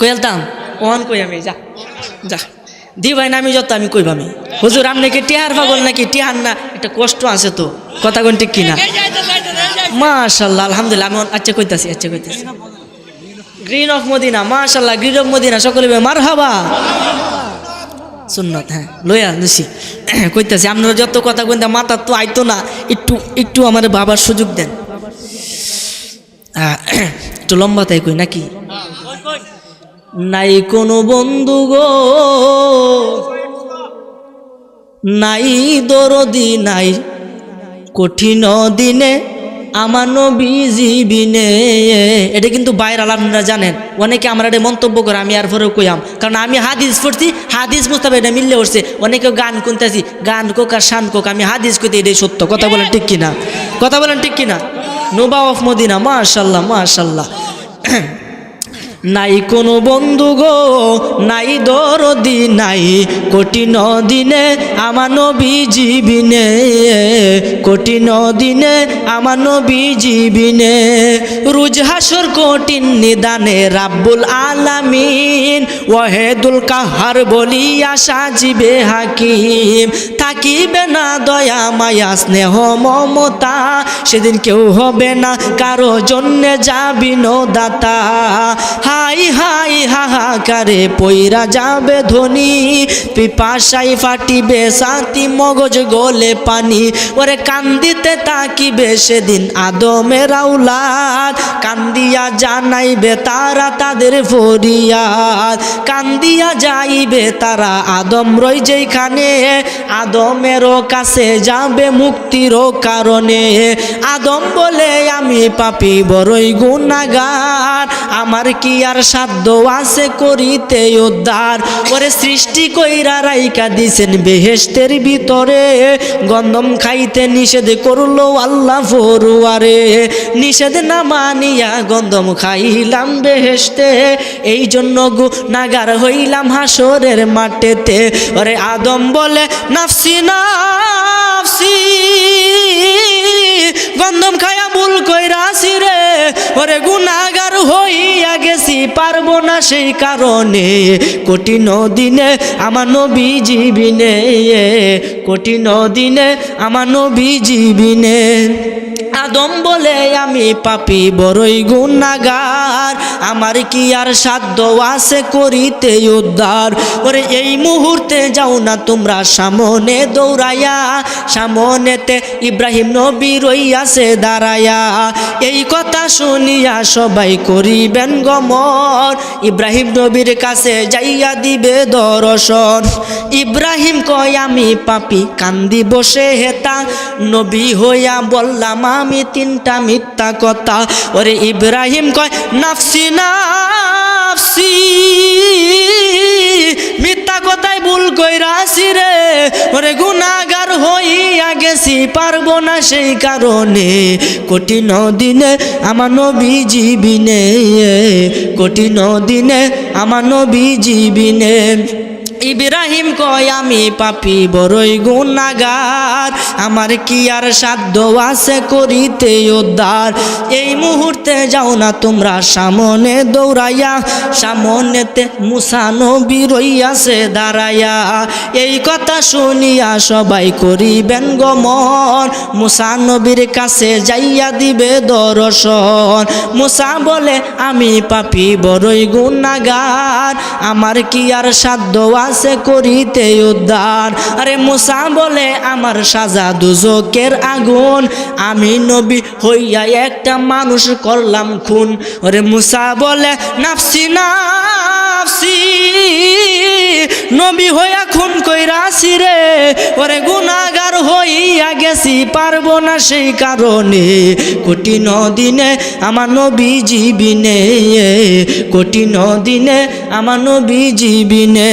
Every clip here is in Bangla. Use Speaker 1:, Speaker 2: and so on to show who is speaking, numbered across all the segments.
Speaker 1: কইলতাম ওহন কই আমি, যা যা। দি ভাই না আমি যত আমি কইব আমি। হুজুর, আপনি কি টিহার পাগল নাকি? টিহার না, একটা কষ্ট আছে তো, কথা কোন ঠিক কিনা? মাশাল্লাহ, আলহামদুলিল্লাহ, আমি আচ্ছা কইতাছি আচ্ছা কইতাছি। গ্রিন অফ মদিনা মাশাল্লাহ গ্রিন অফ মদিনা সকলে মার হাবা সুন্নত হ্যাঁ লইয়া নিছি কইতাছি, আপনারা যত কথা কইতা মাথা তো আইতো না, একটু একটু আমার বাবার সুযোগ দেন। একটু লম্বা তাই কই, নাকি? নাই কোনো বন্ধু গো। নাই দরদি, নাই কঠিন দিনে আমার নবী এটা কিন্তু বাইরে আপনারা জানেন। অনেকে আমরা এটা মন্তব্য করে, আমি আর পরেও কইয়াম। কারণ আমি হাদিস পড়ছি, হাদিস মুস্তাফা এটা মিললে উঠছে। অনেকে গান শুনতেছি গান কোক আর শান কোক, আমি হাদিস কইতে এটাই সত্য। কথা বলেন ঠিক কিনা? কথা বলেন ঠিক কিনা? নোবা অফ মদিনা, মাশাল্লাহ মাশাল্লাহ। নাই কোনো বন্ধু গো, নাই দরদি নাই। কঠিন দিনে আমার নবী জীবিনে কঠিন দিনে আমার নবী জীবিনে রুজ হাসর কঠিন নিদানে রাব্বুল আলামিন, ওয়াহেদুল কাহার বলিয়া সাজিবে হাকিম। থাকিবে না দয়া, মায়া, স্নেহ, মমতা। সেদিন কেউ হবে না, কারও জন্যে যাবি দাতা হাই হাই, হাহাকারে পইরা যাবে ধনী। পিপাসাই ফাটিবে সাতি মগজ গলে পানি। ওরে কান্দিতে তাকিবে সেদিন আদমের আউলাদ কান্দিয়া জানাইবে তারা তাদের ফরিয়াদ। কান্দিয়া যাইবে তারা আদম রই যেখানে আদমেরও কাছে যাবে মুক্তির কারণে। আদম বলে, আমি পাপি, বড়ই গুণাগার আমার কি আর সাধ্য আছে করিতে উদ্ধার? ওরে সৃষ্টি কইরা রাইকা দিছেন বেহেস্তের ভিতরে। গন্ধম খাইতে নিষেধ করল আল্লাহ ফরুয়ারে। নিষেধ না মানিয়া গন্ধম খাইলাম বেহেস্তে এই জন্য গু নাগার হইলাম হাসরের মাঠেতে। ওরে আদম বলে, নাফসি নাফসি গন্ধম খায়া ভুল কইরাছি রে। ওরে গুনাগার হইয়া গেছি, পারব না সেই কারণে। কঠিন দিনে আমার নবী জীবিনে কঠিন দিনে আমার নবী জীবিনে আদম বলে, আমি পাপি, বড়ই গুণাগার আমার কি আর সাধ্য আছে করিতে উদ্ধার? ওরে, এই মুহূর্তে যাও না তোমরা সামনে দৌড়াইয়া। সামনেতে ইব্রাহিম নবী রইয়াছে দাঁড়াইয়া। এই কথা শুনিয়া সবাই করিবেন গমন। ইব্রাহিম নবীর কাছে যাইয়া দিবে দর্শন। ইব্রাহিম কয়, আমি পাপি কান্দি বসে হেতা নবী হইয়া বললাম আমি তিনটা মিথ্যা কথা। ওরে ইব্রাহিম কয়, নাফসি নাফসি, মিথ্যা কথায় ভুল কইরাছি রে। ওরে গুণাগার হইয়া গেছি, পারব না সেই কারণে। কঠিন দিনে আমার নবী জীবিনে কঠিন দিনে আমার নবী জীবিনে ইব্রাহিম কয়, আমি পাপি, বড়ই গুণাগার আমার কি আর সাধ্য আছে করিতে উদ্ধার এই মুহূর্তে যাও না তোমরা সামনে দৌড়াইয়া, সামনেতে মুসানো বিরইয়াছে দাঁড়াইয়া। এই কথা শুনিয়া সবাই করিবেন গমন। মুসা নবীর কাছে যাইয়া দিবে দর্শন। মুসা বলে, আমি পাপি, বড়ই গুণাগার আমার কি আর সাধ্য আছে করিতে উদ্ধার। আরে মুসা বলে, আমার সাজা দুজকের আগুন। আমি নবী হইয়া একটা মানুষ করলাম খুন। ওরে মুসা বলে, নাফসি নাফসি, নবী হইয়া খুন কইরাছি রে। ওরে গুণাগার হইয়া গেছি, পারব না সেই কারণে। কঠিন দিনে আমার নবী জীবিনে কঠিন দিনে আমার নবী জীবিনে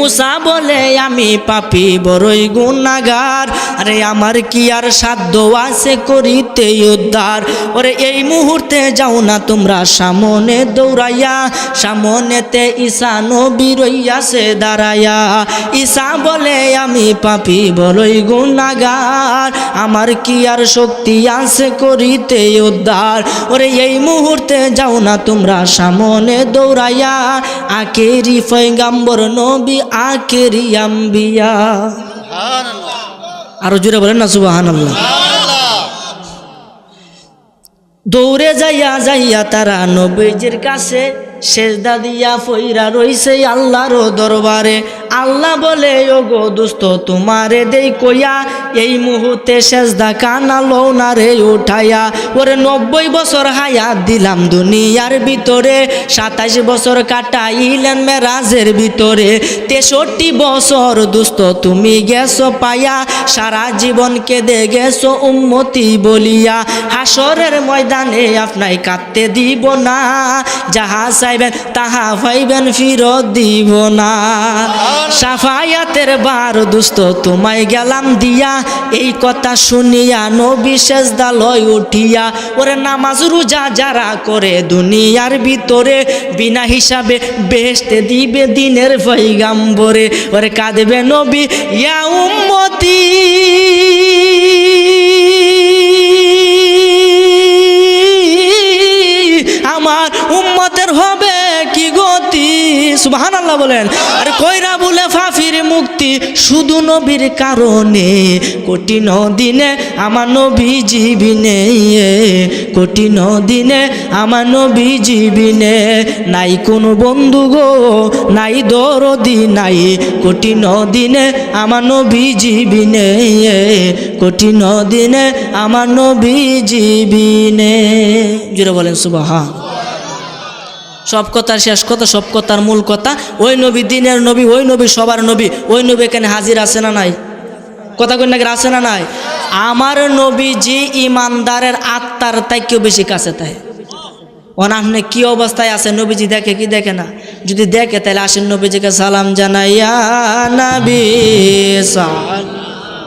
Speaker 1: মুসা বলে আমি পাপি বড়ই গুণাগার আরে আমার কি আর সাধ্য আছে করিতে উদ্ধার? ওরে এই মুহূর্তে যাও না তোমরা সামনে দৌড়াইয়া সামনেতে ঈশা নবী রইয়াছে দাঁড়াইয়া। ঈশা বলে আমি পাপি বড়ই গুণাগার আমার কি আর শক্তি আছে করিতে উদ্ধার? ওরে এই মুহূর্তে যাও না তোমরা সামনে দৌড়াইয়া আকেরি ফৈগাম্বর নবী আকেরি আম্বিয়া। আরও জোরে বলেন না সুবাহান আল্লাহ দৌড়ে যাইয়া যাইয়া তারা নবীজির কাছে সেজদা দিয়া ফইরা রইছে আল্লাহর দরবারে। আল্লাহ বলে ও গো দুস্ত, তোমারে দেই কইয়া, এই মুহূর্তে সেজদা কানা না রে উঠাইয়া, ওরে নব্বই বছর হায়াত দিলাম দুনিয়ার ভিতরে সাতাশ বছর কাটাইলেন মেরাজের ভিতরে। তেষট্টি বছর দুস্ত, তুমি গেছো পায়া, সারা জীবন কেঁদে গেছো উন্মতি বলিয়া। হাসরের ময়দানে আপনাই কাঁদতে দিব না, যাহা চাইবেন, তাহা পাইবেন ফিরত দিব না। সাফায়াতের বার দুস্ত, তোমায় গেলাম দিয়া, এই কথা শুনিয়া নবী সেজদা লয় উঠিয়া, ওরে নামাজ রোজা যারা করে দুনিয়ার ভিতরে, বিনা হিসাবে বেহেস্তে দিবে দিনের ফৈগাম্বরে ওরে কাঁদবে নবী, ইয়া উম্মতি। আমার উম্মতের হবে কি গতি? সুবহান আল্লাহ বলেন। আরে কইরা বলে ফাফির মুক্তি শুধু নবীর কারণে। কঠিন দিনে আমার নবী জীবিনে কঠিন দিনে আমার নবী জীবিনে নাই কোনো বন্ধু গো, নাই দরদি নাই। কঠিন দিনে আমার নবী জীবিনে কঠিন দিনে আমার নবী জীবিনে জুড়ে বলেন সুবাহা সব কথার শেষ কথা, সব কথার মূল কথা। ওই নবী দিনের নবী, ওই নবী সবার নবী, ওই নবী এখানে হাজির আছে না নাই? কথা কই নাকি আছে না নাই? আমার নবীজি ইমানদারের আত্মার তাই কেউ বেশি কাছে তাই অনাহনে কি অবস্থায় আছে, নবীজি দেখে কি দেখে না? যদি দেখে, তাহলে আসেন নবীজিকে সালাম জানাইয়া, নবী